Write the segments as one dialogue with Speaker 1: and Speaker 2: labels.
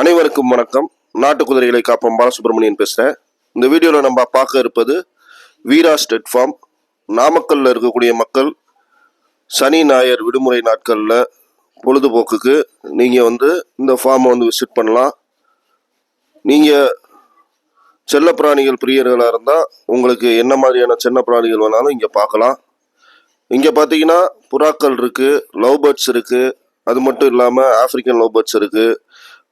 Speaker 1: அனைவருக்கும் வணக்கம். நாட்டு குதிரைகளை காப்போம். பாலசுப்ரமணியன் பேசுகிறேன் இந்த வீடியோவில் நம்ம பார்க்க இருப்பது வீரா ஸ்டெட் ஃபார்ம். நாமக்கல்ல இருக்கக்கூடிய மக்கள் சனி ஞாயிறு விடுமுறை நாட்களில் பொழுதுபோக்குக்கு நீங்கள் வந்து இந்த ஃபார்மை வந்து விசிட் பண்ணலாம். நீங்கள் செல்லப்பிராணிகள் பிரியர்களாக இருந்தால் உங்களுக்கு என்ன மாதிரியான சின்ன பிராணிகள் வேணாலும் இங்கே பார்க்கலாம். இங்கே பார்த்தீங்கன்னா புறாக்கள் இருக்குது லவ் பேர்ட்ஸ் இருக்குது அது மட்டும் இல்லாமல் ஆப்பிரிக்கன் லவ் பேர்ட்ஸ் இருக்குது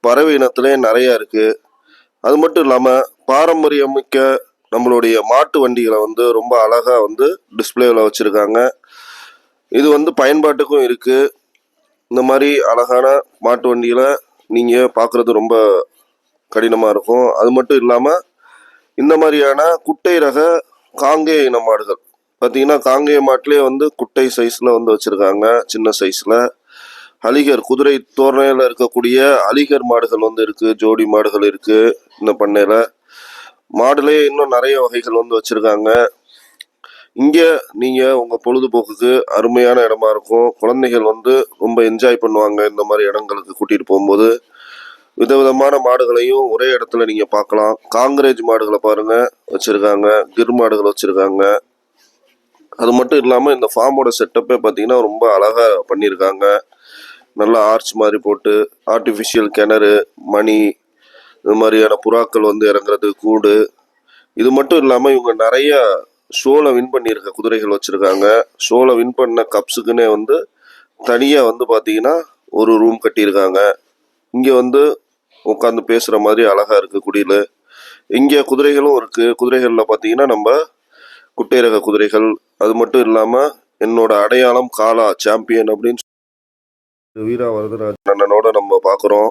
Speaker 1: பறவை இனத்திலே நிறைய இருக்குது அது மட்டும் இல்லாமல் பாரம்பரியமிக்க நம்மளுடைய மாட்டு வண்டிகளை வந்து ரொம்ப அழகாக வந்து டிஸ்பிளேவில் வச்சுருக்காங்க. இது வந்து பயன்பாட்டுக்கும் இருக்குது இந்த மாதிரி அழகான மாட்டு வண்டிகளை நீங்கள் பார்க்குறது ரொம்ப கடினமாக இருக்கும். அது மட்டும் இல்லாமல் இந்த மாதிரியான குட்டை ரக காங்கேய இன மாடுகள் பார்த்தீங்கன்னா காங்கேய மாட்டிலே வந்து குட்டை சைஸில் வந்து வச்சுருக்காங்க. சின்ன சைஸில் அலிகர் குதிரை தோரணையில் இருக்கக்கூடிய அலிகர் மாடுகள் வந்து இருக்குது ஜோடி மாடுகள் இருக்குது இந்த பண்ணையில். மாடுலே இன்னும் நிறைய வகைகள் வந்து வச்சுருக்காங்க. இங்கே நீங்கள் உங்கள் பொழுதுபோக்குக்கு அருமையான இடமா இருக்கும். குழந்தைகள் வந்து ரொம்ப என்ஜாய் பண்ணுவாங்க இந்த மாதிரி இடங்களுக்கு கூட்டிகிட்டு போகும்போது. விதவிதமான மாடுகளையும் ஒரே இடத்துல நீங்கள் பார்க்கலாம். காங்கிரேஜ் மாடுகளை பாருங்கள் வச்சுருக்காங்க. கிர் மாடுகள் வச்சுருக்காங்க. அது மட்டும் இல்லாமல் இந்த ஃபார்மோட செட்டப்பே பார்த்தீங்கன்னா ரொம்ப அழகாக பண்ணியிருக்காங்க நல்லா ஆர்ச் மாதிரி போட்டு ஆர்டிஃபிஷியல் கிணறு மணி இது மாதிரியான புறாக்கள் வந்து இறங்குறது கூடு இது மட்டும் இல்லாமல் இவங்க நிறைய ஷோவில் வின் பண்ணியிருக்க குதிரைகள் வச்சுருக்காங்க. ஷோவில் வின் பண்ண கப்ஸுக்குன்னே வந்து தனியாக வந்து பார்த்தீங்கன்னா ஒரு ரூம் கட்டியிருக்காங்க. இங்கே வந்து உட்காந்து பேசுகிற மாதிரி அழகாக இருக்குது குடியில் இங்கே குதிரைகளும் இருக்குது குதிரைகளில் பார்த்தீங்கன்னா நம்ம குட்டை ரக குதிரைகள். அது மட்டும் இல்லாமல் என்னோட அடையாளம் காலா சாம்பியன் அப்படின்னு வீரா வரதராஜ் அண்ணனோட நம்ம பார்க்குறோம்.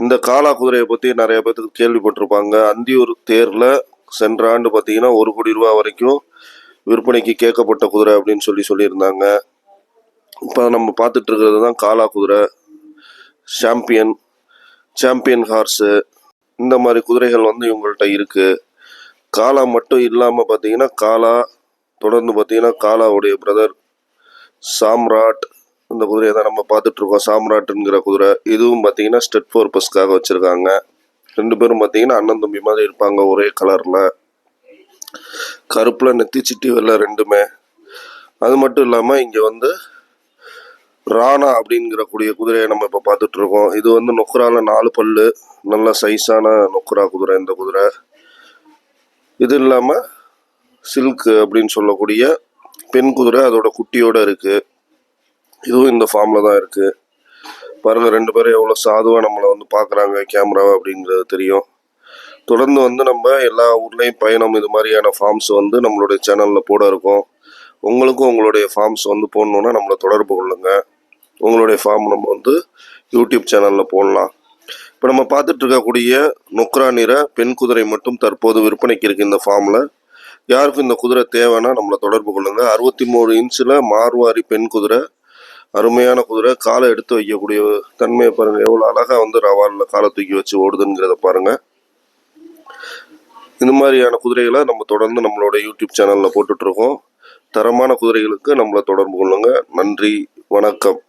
Speaker 1: இந்த காலா குதிரையை பற்றி நிறைய பேர்த்துக்கு கேள்விப்பட்டிருப்பாங்க. அந்தியூர் தேரில் சென்ற ஆண்டு பார்த்தீங்கன்னா ஒரு கோடி ரூபா வரைக்கும் விற்பனைக்கு கேட்கப்பட்ட குதிரை அப்படின்னு சொல்லி சொல்லியிருந்தாங்க. இப்போ நம்ம பார்த்துட்டு இருக்கிறது தான் காலா குதிரை சாம்பியன் சாம்பியன் ஹார்ஸு இந்த மாதிரி குதிரைகள் வந்து இவங்கள்ட்ட இருக்குது காலா மட்டும் இல்லாமல் பார்த்தீங்கன்னா காலா தொடர்ந்து பார்த்தீங்கன்னா காலாவுடைய பிரதர் சாம்ராட் இந்த குதிரையை தான் நம்ம பார்த்துட்டு இருக்கோம் சாம்ராட்டுங்கிற குதிரை. இதுவும் பார்த்தீங்கன்னா ஸ்டெட் பர்பஸ்க்காக வச்சுருக்காங்க. ரெண்டு பேரும் பார்த்தீங்கன்னா அண்ணன் தம்பி மாதிரி இருப்பாங்க ஒரே கலரில் கருப்பில் நெத்தி சிட்டி வெள்ளை ரெண்டுமே. அது மட்டும் இல்லாமல் இங்கே வந்து ராணா அப்படிங்கிற கூடிய குதிரையை நம்ம இப்போ பார்த்துட்ருக்கோம். இது வந்து நொக்கரால நாலு பல்லு. நல்ல சைஸான நொக்கரா குதிரை இந்த குதிரை. இது இல்லாமல் சில்க் அப்படின்னு சொல்லக்கூடிய பெண் குதிரை அதோட குட்டியோட இருக்குது இதுவும் இந்த ஃபார்மில் தான் இருக்குது பாருங்கள் ரெண்டு பேரும் எவ்வளோ சாதுவாக நம்மளை வந்து பார்க்குறாங்க கேமராவை அப்படிங்கிறது தெரியும். தொடர்ந்து வந்து நம்ம எல்லா ஊர்லேயும் பயணம் இது மாதிரியான ஃபார்ம்ஸ் வந்து நம்மளுடைய சேனலில் போட இருக்கோம். உங்களுக்கும் உங்களுடைய ஃபார்ம்ஸ் வந்து போடணுன்னா நம்மளை தொடர்பு கொள்ளுங்க. உங்களுடைய ஃபார்ம் நம்ம வந்து யூடியூப் சேனலில் போடலாம். இப்போ நம்ம பார்த்துட்டு இருக்கக்கூடிய நொக்ரா நிற பெண் குதிரை மட்டும் தற்போது விற்பனைக்கு இருக்குது இந்த ஃபார்மில் யாருக்கும் இந்த குதிரை தேவைன்னா நம்மளை தொடர்பு கொள்ளுங்க. அறுபத்தி மூணு இன்ச்சில் மார்வாரி பெண் குதிரை அருமையான குதிரை காலை எடுத்து வைக்கக்கூடிய தன்மையை பாருங்கள் எவ்வளோ அழகாக வந்து ரவாலில் காலை தூக்கி வச்சு ஓடுதுங்கிறத பாருங்கள் இந்த மாதிரியான குதிரைகளை நம்ம தொடர்ந்து நம்மளோட யூடியூப் சேனலில் போட்டுட்ருக்கோம் தரமான குதிரைகளுக்கு நம்மளை தொடர்பு கொள்ளுங்க. நன்றி வணக்கம்.